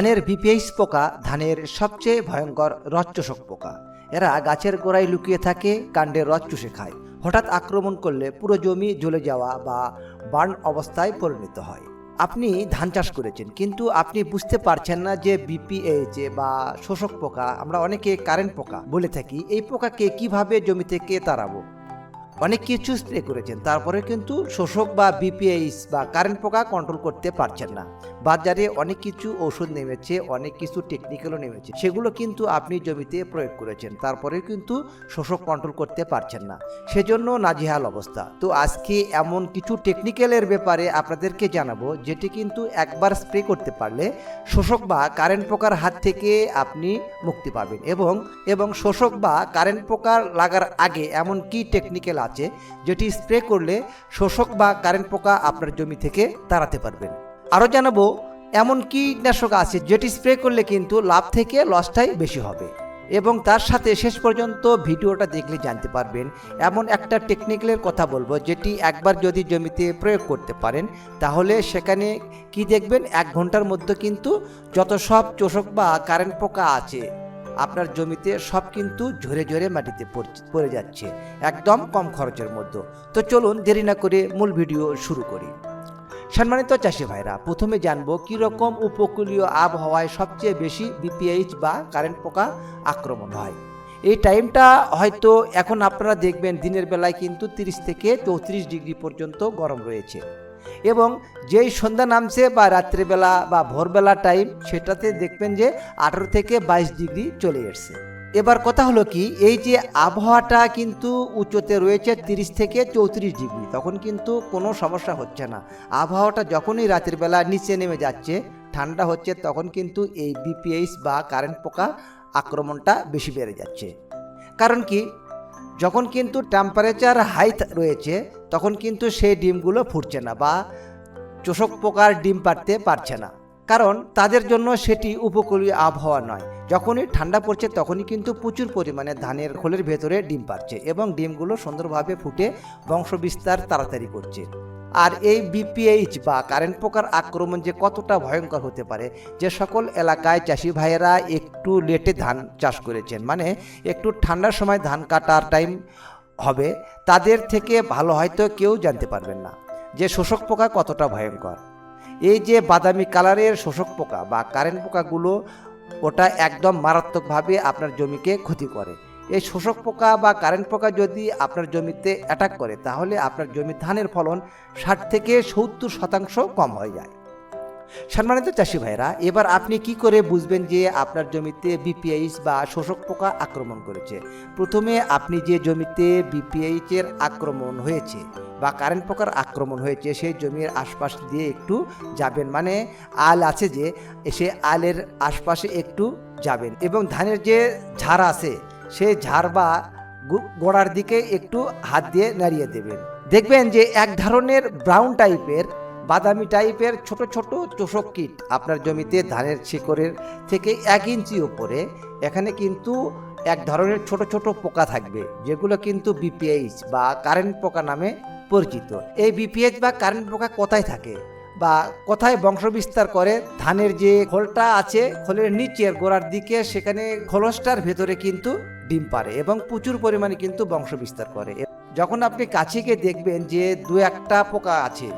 ধানের বিপিএইচ পোকা ধানের সবচেয়ে ভয়ঙ্কর রচ্চোষক পোকা। এরা গাছের গোড়ায় লুকিয়ে থাকে, কাণ্ডে রস চুষে খায় হঠাৎ আক্রমণ করলে পুরো জমি জ্বলে যাওয়া বা বার্ন অবস্থায় পরিণত হয়। আপনি ধান চাষ করেছেন, কিন্তু আপনি বুঝতে পারছেন না যে বিপিএইচ বা শোষক পোকা, আমরা অনেকে কারেন্ট পোকা বলে থাকি, এই পোকাকে কীভাবে জমি থেকে তাড়াবো? অনেক কিছু স্প্রে করেছেন, তারপরে কিন্তু শোষক বা বিপিএইচ বা কারেন্ট পোকা কন্ট্রোল করতে পারছেন না। বাজারে অনেক কিছু ওষুধ নেমেছে, অনেক কিছু টেকনিক্যালও নেমেছে। সেগুলো কিন্তু আপনি জমিতে প্রয়োগ করেছেন। তারপরে কিন্তু শোষক কন্ট্রোল করতে পারছেন না। সেজন্য নাজিহাল অবস্থা। তো আজকে এমন কিছু টেকনিক্যালের ব্যাপারে আপনাদেরকে জানাব, যেটি কিন্তু একবার স্প্রে করতে পারলে শোষক বা কারেন্ট পোকার হাত থেকে আপনি মুক্তি পাবেন। এবং এবং শোষক বা কারেন্ট পোকার লাগার আগে এমন কি টেকনিক্যাল আছে, যেটি স্প্রে করলে শোষক বা কারেন্ট পোকা আপনার জমি থেকে তাড়াতে পারবেন? আরও জানাব, এমন কীটনাশক আছে যেটি স্প্রে করলে কিন্তু লাভ থেকে লসটাই বেশি হবে। এবং তার সাথে শেষ পর্যন্ত ভিডিওটা দেখলে জানতে পারবেন, এমন একটা টেকনিক্যালের কথা বলব যেটি একবার যদি জমিতে প্রয়োগ করতে পারেন, তাহলে সেখানে কি দেখবেন, এক ঘণ্টার মধ্যে কিন্তু যত সব চোষক বা কারেন্ট পোকা আছে, আপনার জমিতে সব কিন্তু ঝরে ঝরে মাটিতে পড়ে যাচ্ছে, একদম কম খরচের মধ্যে। তো চলুন দেরি না করে মূল ভিডিও শুরু করি। সম্মানিত চাষি ভাইরা, প্রথমে জানব কীরকম উপকূলীয় আবহাওয়ায় সবচেয়ে বেশি বিপিএইচ বা কারেন্ট পোকা আক্রমণ হয়। এই টাইমটা হয়তো এখন আপনারা দেখবেন দিনের বেলায় কিন্তু তিরিশ থেকে চৌত্রিশ ডিগ্রি পর্যন্ত গরম রয়েছে। এবং যেই সন্ধ্যা নামছে বা রাত্রেবেলা বা ভোরবেলা টাইম, সেটাতে দেখবেন যে আঠারো থেকে বাইশ ডিগ্রি চলে এসছে। এবার কথা হলো কি, এই যে আবহাওয়াটা কিন্তু উচ্চতে রয়েছে তিরিশ থেকে চৌত্রিশ ডিগ্রি, তখন কিন্তু কোনো সমস্যা হচ্ছে না। আবহাওয়াটা যখনই রাতের বেলা নিচে নেমে যাচ্ছে, ঠান্ডা হচ্ছে, তখন কিন্তু এই বিপিএইচ বা কারেন্ট পোকা আক্রমণটা বেশি বেড়ে যাচ্ছে। কারণ কি, যখন কিন্তু টেম্পারেচার হাই রয়েছে, তখন কিন্তু সেই ডিমগুলো ফুটছে না বা চোষক পোকার ডিম পাড়তে পারছে না। কারণ তাদের জন্য সেটি উপকূলীয় আবহাওয়া নয়। যখনই ঠান্ডা পড়ছে তখনই কিন্তু প্রচুর পরিমাণে ধানের খোলের ভেতরে ডিম পাচ্ছে এবং ডিমগুলো সুন্দরভাবে ফুটে বংশবিস্তার তাড়াতাড়ি করছে। আর এই বিপিএইচ বা কারেন্ট পোকার আক্রমণ যে কতটা ভয়ঙ্কর হতে পারে, যে সকল এলাকায় চাষি ভাইয়েরা একটু লেটে ধান চাষ করেছেন মানে একটু ঠান্ডার সময় ধান কাটার টাইম হবে, তাদের থেকে ভালো হয়তো কেউ জানতে পারবেন না। যে শোষক পোকা কতটা ভয়ঙ্কর। এই যে বাদামি কালারের শোষক পোকা বা কারেন্ট পোকাগুলো, ওটা একদম মারাত্মকভাবে আপনার জমিকে ক্ষতি করে। এই শোষক পোকা বা কারেন্ট পোকা যদি আপনার জমিতে অ্যাটাক করে, তাহলে আপনার জমি ধানের ফলন ষাট থেকে সত্তর শতাংশ কম হয়ে যায়। সম্মানিত চাষি ভাইরা এবার আপনি কি করে বুঝবেন যে আপনার জমিতে বিপিএইচ বা শোষক পোকা আক্রমণ করেছে? প্রথমে আপনি যে জমিতে বিপিএইচ এর আক্রমণ হয়েছে বা কারেন্ট পোকার আক্রমণ হয়েছে, সেই জমির আশপাশ দিয়ে একটু যাবেন। মানে আল আছে যে, সে আলের আশপাশে একটু যাবেন এবং ধানের যে ঝাড় আছে সেই ঝাড় বা গোড়ার দিকে একটু হাত দিয়ে নাড়িয়ে দেবেন। দেখবেন যে এক ধরনের ব্রাউন টাইপের বাদামি টাইপের ছোট ছোট চোষক কীট আপনার জমিতে ধানের শিকড়ের থেকে এক ইঞ্চি ওপরে এখানে কিন্তু এক ধরনের ছোট ছোট পোকা থাকবে, যেগুলো কিন্তু বিপিএইচ বা কারেন্ট পোকা নামে পরিচিত। এই বিপিএইচ বা কারেন্ট পোকা কোথায় থাকে বা কোথায় বংশবিস্তার করে? ধানের যে খোলটা আছে, খোলের নিচের গোড়ার দিকে, সেখানে খোলসটার ভেতরে কিন্তু ডিম পারে এবং প্রচুর পরিমাণে কিন্তু বংশবিস্তার করে। যখন আপনি কাছে গিয়ে দেখবেন যে দু একটা পোকা আছে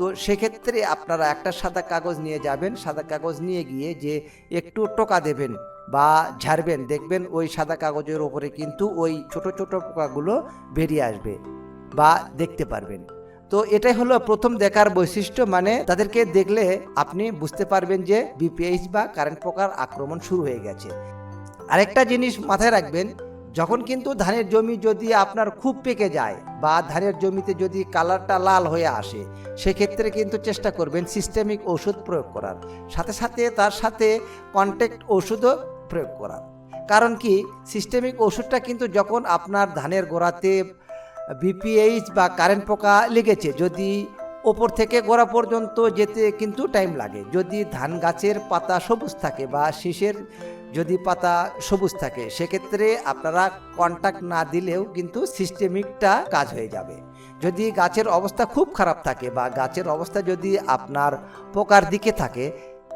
তো সেক্ষেত্রে আপনারা একটা সাদা কাগজ নিয়ে যাবেন, সাদা কাগজ নিয়ে গিয়ে যে একটু টোকা দেবেন বা ঝাড়বেন, দেখবেন ওই সাদা কাগজের ওপরে কিন্তু ওই ছোট ছোট পোকাগুলো বেরিয়ে আসবে বা দেখতে পারবেন। তো এটাই হলো প্রথম দেখার বৈশিষ্ট্য মানে তাদেরকে দেখলে আপনি বুঝতে পারবেন যে বিপিএইচ বা কারেন্ট পোকার আক্রমণ শুরু হয়ে গেছে। আরেকটা জিনিস মাথায় রাখবেন যখন কিন্তু ধানের জমি যদি আপনার খুব পেকে যায় বা ধানের জমিতে যদি কালারটা লাল হয়ে আসে, সেক্ষেত্রে কিন্তু চেষ্টা করবেন সিস্টেমিক ওষুধ প্রয়োগ করার। সাথে সাথে তার সাথে কন্ট্যাক্ট ওষুধও প্রয়োগ করার। কারণ কি সিস্টেমিক ওষুধটা কিন্তু যখন আপনার ধানের গোড়াতে বিপিএইচ বা কারেন্ট পোকা লেগেছে, যদি ওপর থেকে গোড়া পর্যন্ত যেতে কিন্তু টাইম লাগে। যদি ধান গাছের পাতা সবুজ থাকে বা শীষের যদি পাতা সবুজ থাকে, সেক্ষেত্রে আপনারা কন্ট্যাক্ট না দিলেও কিন্তু সিস্টেমিকটা কাজ হয়ে যাবে। যদি গাছের অবস্থা খুব খারাপ থাকে বা গাছের অবস্থা যদি আপনার পোকার দিকে থাকে,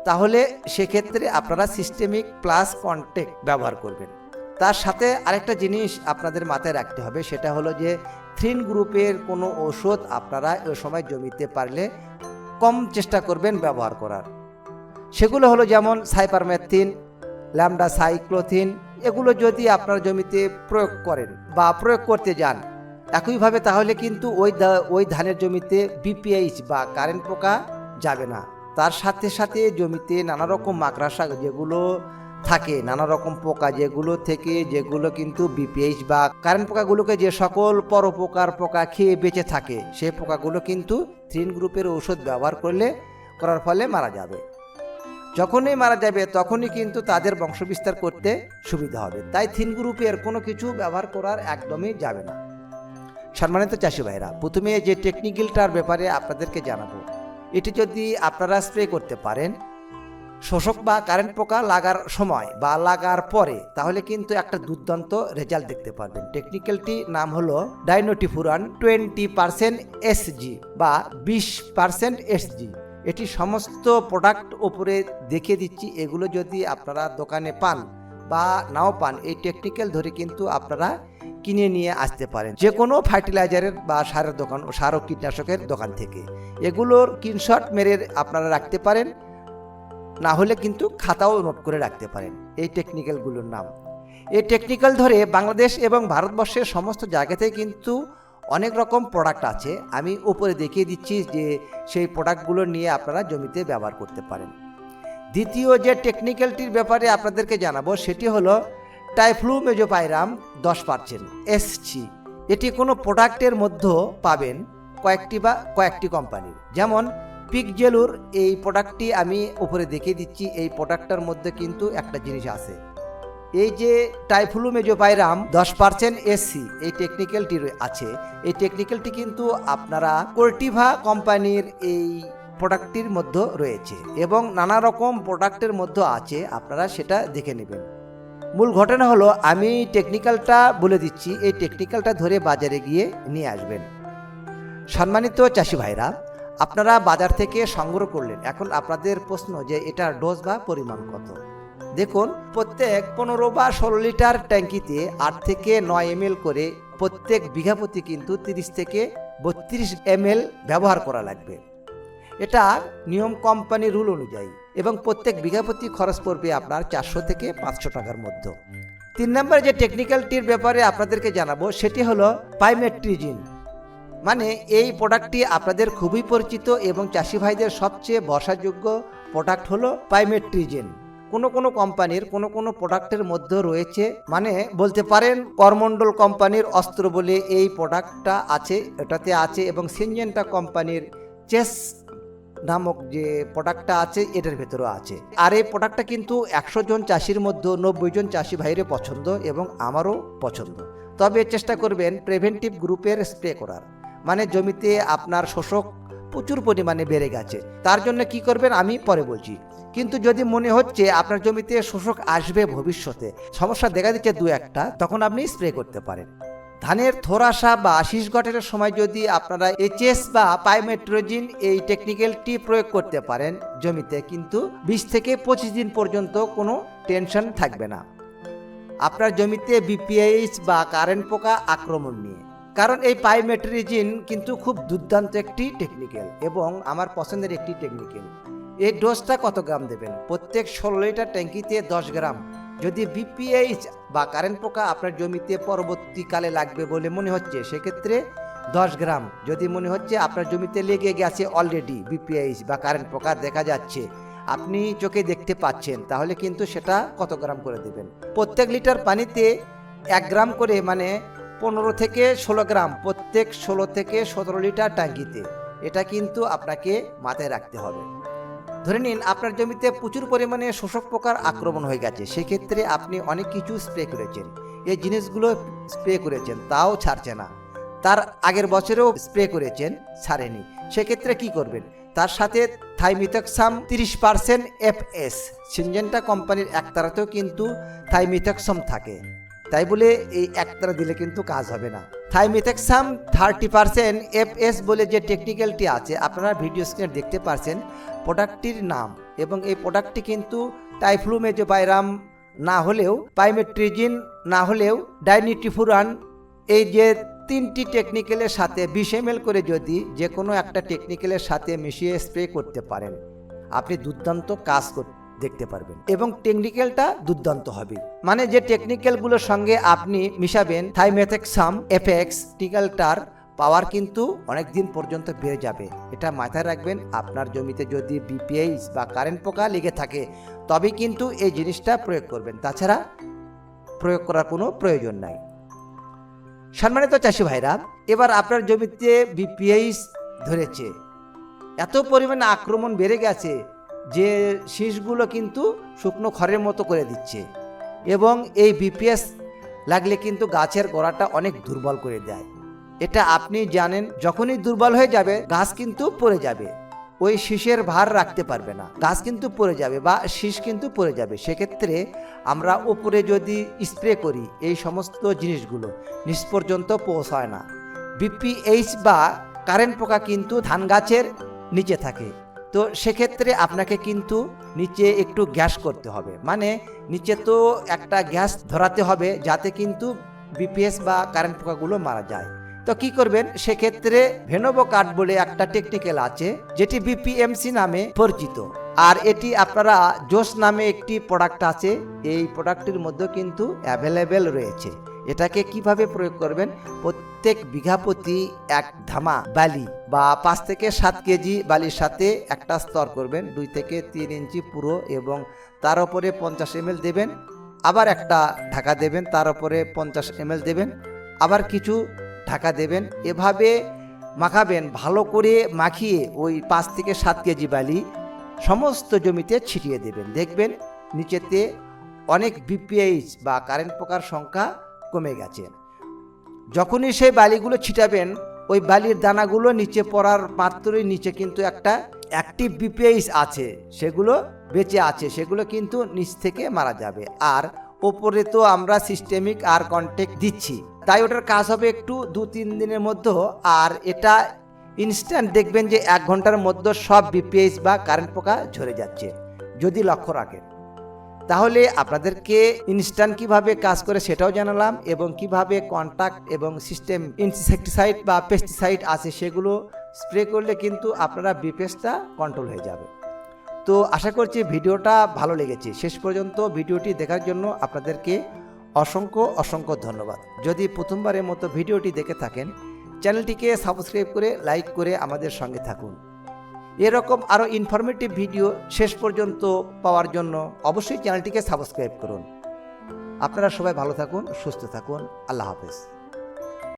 তাহলে সেক্ষেত্রে আপনারা সিস্টেমিক প্লাস কন্টেক্ট ব্যবহার করবেন। তার সাথে আরেকটা জিনিস আপনাদের মাথায় রাখতে হবে, সেটা হলো যে থ্রিন গ্রুপের কোনো ওষুধ আপনারা এ সময় জমিতে পারলে কম চেষ্টা করবেন ব্যবহার করার। সেগুলো হলো যেমন সাইপারমেথিন ল্যামডা সাইক্লোথিন, এগুলো যদি আপনার জমিতে প্রয়োগ করেন বা প্রয়োগ করতে যান, একইভাবে তাহলে কিন্তু ওই ওই ধানের জমিতে বিপিএইচ বা কারেন্ট পোকা যাবে না। তার সাথে সাথে জমিতে নানা রকম মাকড়াসা যেগুলো থাকে নানা রকম পোকা যেগুলো থেকে, যেগুলো কিন্তু বিপিএইচ বা কারেন্ট পোকাগুলোকে যে সকল পরোপকার পোকা খেয়ে বেঁচে থাকে সেই পোকাগুলো কিন্তু থ্রিন গ্রুপের ঔষধ ব্যবহার করলে, করার ফলে মারা যাবে। যখনই মারা যাবে, তখনই কিন্তু তাদের বংশবিস্তার করতে সুবিধা হবে। তাই থিন গ্রুপের কোনো কিছু ব্যবহার করার একদমই যাবে না। সম্মানিত চাষি ভাইরা প্রথমে যে টেকনিক্যালটার ব্যাপারে আপনাদেরকে জানাব, এটি যদি আপনারা স্প্রে করতে পারেন, শোষক বা কারেন্ট পোকা লাগার সময় বা লাগার পরে, তাহলে কিন্তু একটা দুর্দান্ত রেজাল্ট দেখতে পারবেন। টেকনিক্যালটি নাম হলো ডাইনোটিফুরান টোয়েন্টি পার্সেন্ট এসজি বা বিশ পার্সেন্ট এসজি এটি সমস্ত প্রোডাক্ট ওপরে দেখিয়ে দিচ্ছি। এগুলো যদি আপনারা দোকানে পান বা নাও পান, এই টেকনিক্যাল ধরে কিন্তু আপনারা কিনে নিয়ে আসতে পারেন। যে কোনো ফার্টিলাইজারের বা সারের দোকান সার ও কীটনাশকের দোকান থেকে। এগুলোর কিনশট মেরে আপনারা রাখতে পারেন, না হলে কিন্তু খাতাও নোট করে রাখতে পারেন এই টেকনিক্যালগুলোর নাম। এই টেকনিক্যাল ধরে বাংলাদেশ এবং ভারতবর্ষের সমস্ত জায়গাতেই কিন্তু অনেক রকম প্রোডাক্ট আছে। আমি উপরে দেখিয়ে দিচ্ছি যে সেই প্রোডাক্টগুলো নিয়ে আপনারা জমিতে ব্যবহার করতে পারেন। দ্বিতীয় যে টেকনিক্যালটির ব্যাপারে আপনাদেরকে জানাব, সেটি হলো টাইফ্লুমেজোপাইরাম দশ পার্সেন্ট এসছি এটি কোনো প্রোডাক্টের মধ্যে পাবেন কয়েকটি বা কয়েকটি কোম্পানির যেমন পিকজেলুর এই প্রোডাক্টটি আমি উপরে দেখিয়ে দিচ্ছি, এই প্রোডাক্টটার মধ্যে কিন্তু একটা জিনিস আছে। এই যে টাইফ্লুমেজোপাইরাম দশ পার্সেন্ট এসি, এই টেকনিক্যালটি আছে। এই টেকনিক্যালটি কিন্তু আপনারা কোর্টিভা কোম্পানির এই প্রোডাক্টটির মধ্যে রয়েছে এবং নানা রকম প্রোডাক্টের মধ্যে আছে, আপনারা সেটা দেখে নেবেন। মূল ঘটনা হলো, আমি টেকনিক্যালটা বলে দিচ্ছি, এই টেকনিক্যালটা ধরে বাজারে গিয়ে নিয়ে আসবেন। সম্মানিত চাষি ভাইরা, আপনারা বাজার থেকে সংগ্রহ করলেন। এখন আপনাদের প্রশ্ন যে এটার ডোজ বা পরিমাণ কত? দেখুন, প্রত্যেক পনেরো বা ষোলো লিটার ট্যাঙ্কিতে আট থেকে নয় এম করে প্রত্যেক বিঘা প্রতি কিন্তু তিরিশ থেকে বত্রিশ এম ব্যবহার করা লাগবে। এটা নিয়ম কোম্পানি রুল অনুযায়ী এবং প্রত্যেক বিঘা প্রতি খরচ পড়বে আপনার চারশো থেকে পাঁচশো টাকার মধ্যে। তিন নম্বর যে টেকনিক্যালটির ব্যাপারে আপনাদেরকে জানাব, সেটি হলো পাইমেট্রিজিন। মানে এই প্রোডাক্টটি আপনাদের খুবই পরিচিত এবং চাষি ভাইদের সবচেয়ে বর্ষাযোগ্য প্রোডাক্ট হলো পাইমেট্রিজেন। কোনো কোনো কোম্পানির কোনো কোনো প্রোডাক্টের মধ্যে রয়েছে মানে বলতে পারেন করমণ্ডল কোম্পানির অস্ত্র বলে এই প্রোডাক্টটা আছে, এটাতে আছে এবং সিনজেন্টা কোম্পানির চেস নামক যে প্রোডাক্টটা আছে, এটার ভেতরেও আছে। আর এই প্রোডাক্টটা কিন্তু একশো জন চাষির মধ্যে নব্বই জন চাষি ভাইয়ের পছন্দ এবং আমারও পছন্দ। তবে চেষ্টা করবেন প্রিভেন্টিভ গ্রুপের স্প্রে করার। মানে জমিতে আপনার শোষক প্রচুর পরিমাণে বেড়ে গেছে। তার জন্য কি করবেন আমি পরে বলছি। কিন্তু যদি মনে হচ্ছে আপনার জমিতে শোষক আসবে ভবিষ্যতে, সমস্যা দেখা দিচ্ছে দু একটা, তখন আপনি স্প্রে করতে পারেন। ধানের থোরাসা বা শীষ গঠনের সময় যদি আপনারা এইচএস বা পাইমেট্রোজিন এই টেকনিক্যালটি প্রয়োগ করতে পারেন জমিতে, কিন্তু বিশ থেকে পঁচিশ দিন পর্যন্ত কোনো টেনশন থাকবে না। আপনার জমিতে বিপিএইচ বা কারেন্ট পোকা আক্রমণ নিয়ে। কারণ এই পাইমেট্রিজিন কিন্তু খুব দুর্দান্ত একটি টেকনিক্যাল এবং আমার পছন্দের একটি টেকনিক্যাল এই ডোজটা কত গ্রাম দেবেন? প্রত্যেক ষোলো লিটার ট্যাঙ্কিতে দশ গ্রাম। যদি বিপিএইচ বা কারেন্ট পোকা আপনার জমিতে পরবর্তীকালে লাগবে বলে মনে হচ্ছে, সেক্ষেত্রে দশ গ্রাম। যদি মনে হচ্ছে আপনার জমিতে লেগে গেছে অলরেডি বিপিএইচ বা কারেন্ট পোকা, দেখা যাচ্ছে, আপনি চোখে দেখতে পাচ্ছেন, তাহলে কিন্তু সেটা কত গ্রাম করে দেবেন? প্রত্যেক লিটার পানিতে এক গ্রাম করে মানে পনেরো থেকে ষোলো গ্রাম, প্রত্যেক ষোলো থেকে সতেরো লিটার ট্যাঙ্কিতে। এটা কিন্তু আপনাকে মাথায় রাখতে হবে। ধরে নিন, আপনার জমিতে প্রচুর পরিমাণে শোষক পোকার আক্রমণ হয়ে গেছে। সেক্ষেত্রে আপনি অনেক কিছু স্প্রে করেছেন। এই জিনিসগুলো স্প্রে করেছেন, তাও ছাড়ছে না। তার আগের বছরেও স্প্রে করেছেন, ছাড়েনি। সেক্ষেত্রে কি করবেন? তার সাথে থাইমিথক্সাম তিরিশ পার্সেন্ট এফ এস। সিনজেন্টা কোম্পানির একতারাতেও কিন্তু থাইমিথক্সাম থাকে। তাই বলে এই একতারা দিলে কিন্তু কাজ হবে না। থাইমিথেক্সাম থার্টি পার্সেন্ট এফ এস বলে যে টেকনিক্যালটি আছে, আপনারা ভিডিও স্ক্রিনে দেখতে পারছেন প্রোডাক্টটির নাম এবং এই প্রোডাক্টটি কিন্তু টাইফ্লুমেজোবাইরাম না হলেও, পাইমেট্রিজিন না হলেও, ডাইনিটিফুরান এই যে তিনটি টেকনিক্যালের সাথে বিশ এম করে যদি যে কোনো একটা টেকনিক্যালের সাথে মিশিয়ে স্প্রে করতে পারেন। আপনি দুর্দান্ত কাজ কর দেখতে পারবেন। এবং টেকনিক্যালটা দুর্দান্ত হবে। মানে যে টেকনিক্যালগুলোর সঙ্গে আপনি মিশাবেন থাইমেথেক্সাম এফেক্স টিকালটার পাওয়ার কিন্তু অনেক দিন পর্যন্ত বেড়ে যাবে। এটা মাথায় রাখবেন, আপনার জমিতে যদি বিপিএইচ বা কারেন্ট পোকা লেগে থাকে তবে কিন্তু এই জিনিসটা প্রয়োগ করবেন। তাছাড়া প্রয়োগ করার কোনো প্রয়োজন নাই। সম্মানিত চাষি ভাইরা, এবার আপনার জমিতে বিপিএইচ ধরেছে। এত পরিমাণে আক্রমণ বেড়ে গেছে। যে শীষগুলো কিন্তু শুকনো খড়ের মতো করে দিচ্ছে। এবং এই বিপিএস লাগলে কিন্তু গাছের গোড়াটা অনেক দুর্বল করে দেয়। এটা আপনি জানেন, যখনই দুর্বল হয়ে যাবে, গাছ কিন্তু পড়ে যাবে। ওই শীষের ভার রাখতে পারবে না। গাছ কিন্তু পড়ে যাবে বা শীষ কিন্তু পড়ে যাবে। সেক্ষেত্রে আমরা উপরে যদি স্প্রে করি, এই সমস্ত জিনিসগুলো নিচ পর্যন্ত পৌঁছায় না। বিপিএইচ বা কারেন্ট পোকা কিন্তু ধান গাছের নিচে থাকে। তো সেক্ষেত্রে আপনাকে কিন্তু নিচে একটু গ্যাস করতে হবে। মানে নিচে তো একটা গ্যাস ধরাতে হবে যাতে কিন্তু বিপিএস বা কারেন্ট পোকাগুলো মারা যায়। তো কি করবেন? সেক্ষেত্রে ভেনোভো কার্ড বলে একটা টেকনিক্যাল আছে, যেটি বিপিএমসি নামে পরিচিত। আর এটি আপনারা জোস নামে একটি প্রোডাক্ট আছে, এই প্রোডাক্টটির মধ্যে কিন্তু অ্যাভেলেবেল রয়েছে। এটাকে কীভাবে প্রয়োগ করবেন? প্রত্যেক বিঘা প্রতি এক ধামা বালি বা পাঁচ থেকে সাত কেজি বালির সাথে একটা স্তর করবেন। দুই থেকে তিন ইঞ্চি পুরো এবং তার উপরে পঞ্চাশ এম দেবেন। আবার একটা ঢাকা দেবেন, তার উপরে পঞ্চাশ এম দেবেন। আবার কিছু ঢাকা দেবেন। এভাবে মাখাবেন, ভালো করে মাখিয়ে ওই পাঁচ থেকে সাত কেজি বালি সমস্ত জমিতে ছিটিয়ে দেবেন। দেখবেন নিচেতে অনেক বিপিএইচ বা কারেন্ট পোকার সংখ্যা কমে গেছে। যখনই সেই বালিগুলো ছিটাবেন, ওই বালির দানাগুলো নিচে পড়ার মাত্রই নিচে কিন্তু একটা অ্যাক্টিভ বিপিএইচ আছে। সেগুলো বেঁচে আছে, সেগুলো কিন্তু নিচ থেকে মারা যাবে। আর ওপরে তো আমরা সিস্টেমিক আর কন্ট্যাক্ট দিচ্ছি। তাই ওটার কাজ হবে একটু দু তিন দিনের মধ্যে আর এটা ইনস্ট্যান্ট দেখবেন যে এক ঘণ্টার মধ্যে সব বিপিএইচ বা কারেন্ট পোকা ঝরে যাচ্ছে। যদি লক্ষ্য রাখেন। তাহলে আপনাদেরকে ইনস্ট্যান্ট কীভাবে কাজ করে সেটাও জানালাম এবং কীভাবে কন্ট্যাক্ট এবং সিস্টেম ইনসেকটিসাইড বা পেস্টিসাইড আছে সেগুলো স্প্রে করলে কিন্তু আপনারা বিপেসটা কন্ট্রোল হয়ে যাবে। তো আশা করছি ভিডিওটা ভালো লেগেছে। শেষ পর্যন্ত ভিডিওটি দেখার জন্য আপনাদেরকে অসংখ্য অসংখ্য ধন্যবাদ। যদি প্রথমবারের মতো ভিডিওটি দেখে থাকেন, চ্যানেলটিকে সাবস্ক্রাইব করে লাইক করে আমাদের সঙ্গে থাকুন। এরকম আরও ইনফরমেটিভ ভিডিও শেষ পর্যন্ত পাওয়ার জন্য অবশ্যই চ্যানেলটিকে সাবস্ক্রাইব করুন। আপনারা সবাই ভালো থাকুন, সুস্থ থাকুন। আল্লাহ হাফেজ।